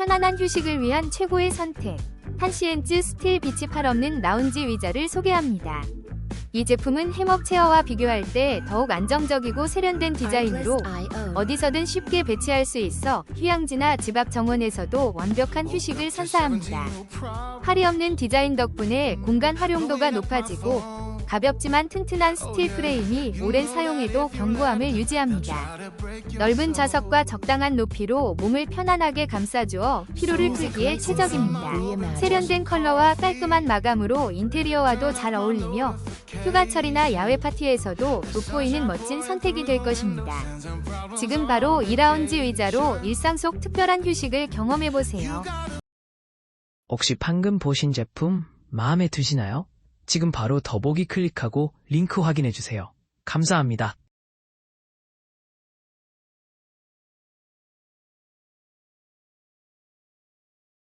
편안한 휴식을 위한 최고의 선택. 한시엔즈 스틸 비치 팔 없는 라운지 의자를 소개합니다. 이 제품은 해먹 체어와 비교할 때 더욱 안정적이고 세련된 디자인으로 어디서든 쉽게 배치할 수 있어 휴양지나 집 앞 정원에서도 완벽한 휴식을 선사합니다. 팔이 없는 디자인 덕분에 공간 활용도가 높아지고 가볍지만 튼튼한 스틸 프레임이 오랜 사용에도 견고함을 유지합니다. 넓은 좌석과 적당한 높이로 몸을 편안하게 감싸주어 피로를 풀기에 최적입니다. 세련된 컬러와 깔끔한 마감으로 인테리어와도 잘 어울리며 휴가철이나 야외 파티에서도 돋보이는 멋진 선택이 될 것입니다. 지금 바로 2라운지 의자로 일상 속 특별한 휴식을 경험해보세요. 혹시 방금 보신 제품 마음에 드시나요? 지금 바로 더보기 클릭하고 링크 확인해 주세요. 감사합니다.